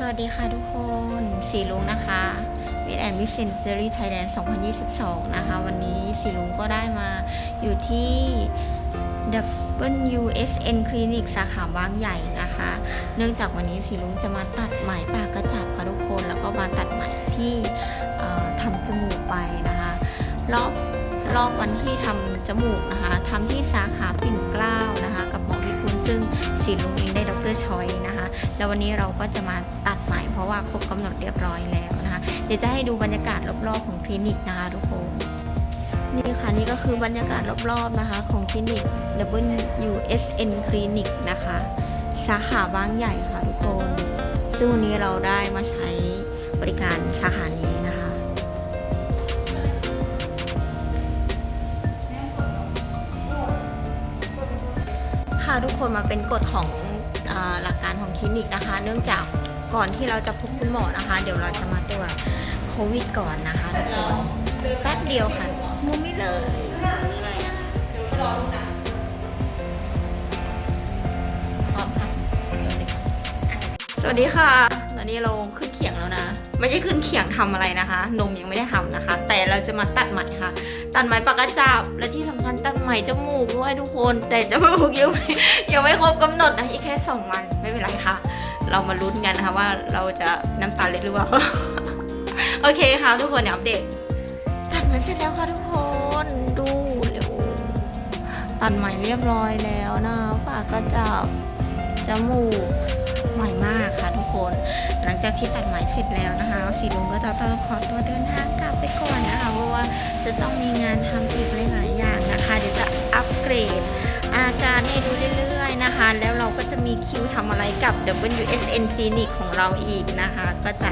สวัสดีค่ะทุกคนสีลุงนะคะวิดแอนวิสเซนเจอรี่ไทยแลนด์2022 นะคะ วันนี้สีลุงก็ได้มาอยู่ที่ WSN Clinic สาขาบางใหญ่นะคะ เนื่องจากวันนี้สีลุงจะมาตัดไหมปากกระจับค่ะทุกคน แล้วก็มาตัดไหมที่ทำจมูกไปนะคะรอบรอบวันที่ทำจมูกนะคะทำที่สาขาปิ่นเกล้า ซึ่งสีลุงเองได้ดรชอยนะคะ แล้ววันนี้เราก็จะมาตัดใหม่เพราะว่าครบกำหนดเรียบร้อยแล้วนะคะ เดี๋ยวจะให้ดูบรรยากาศรอบๆของคลินิกนะคะทุกคนนี่ค่ะนี่ก็คือบรรยากาศรอบๆนะคะของคลินิก WSN Clinic นะคะ สาขาบางใหญ่ค่ะทุกคน ซึ่งวันนี้เราได้มาใช้บริการสาขานี้ ค่ะทุกคนมาเป็นกฎของอหลักการของคลินิกนะคะ เนื่องจากก่อนที่เราจะพบคุณหมอนะคะ เดี๋ยวเราจะมาตรวจโควิดก่อนนะคะทุกคนแป๊บเดียวค่ะมูไม่เลย วัสดีค่ะ ตอนนี้เราขึ้นเขียงแล้วนะ ไม่ใช่ขึ้นเขียงทำอะไรนะคะ นมยังไม่ได้ทำนะคะ แต่เราจะมาตัดไหมค่ะ ตัดไหมปากกระจับ และที่สำคัญตัดไหมจมูกด้วยทุกคน แต่จมูกยังไม่ยังไม่ครบกำหนดนะ อีกแค่สองวัน ไม่เป็นไรค่ะ เรามาลุ้นกันนะคะว่าเราจะน้ำตาเล็ดหรือเปล่า โอเคค่ะทุกคนเดี๋ยอัปเดต ตัดมันเสร็จแล้วค่ะทุกคน ดูเร็วตัดไหมเรียบร้อยแล้วนะปากกระจับจมูก คน หลังจากที่ตัดไหมเสร็จแล้วนะคะสีลุงก็จะต้องขอตัวเดินทางกลับไปก่อนนะคะ เพราะว่าจะต้องมีงานทำอีกหลายๆอย่างนะคะ เดี๋ยวจะอัปเกรดอาการให้ดูเรื่อยๆนะคะ แล้วเราก็จะมีคิวทำอะไรกับ WSN Clinic ของเราอีกนะคะ ก็จะ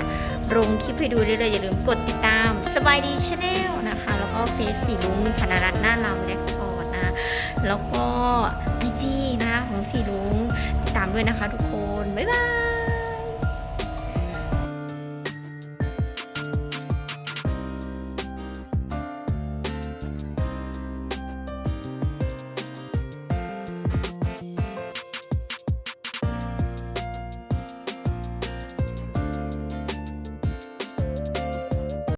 ลงคลิปให้ดูเรื่อยๆอย่าลืมกดติดตาม สบายดีชาแนลนะคะ แล้วก็เฟซสีลุงธนรัตน์หน้าลำแลกพอร์ตนะแล้วก็ไอจีนะคะของสีลุงติดตามด้วยนะคะทุกคน บ๊ายบาย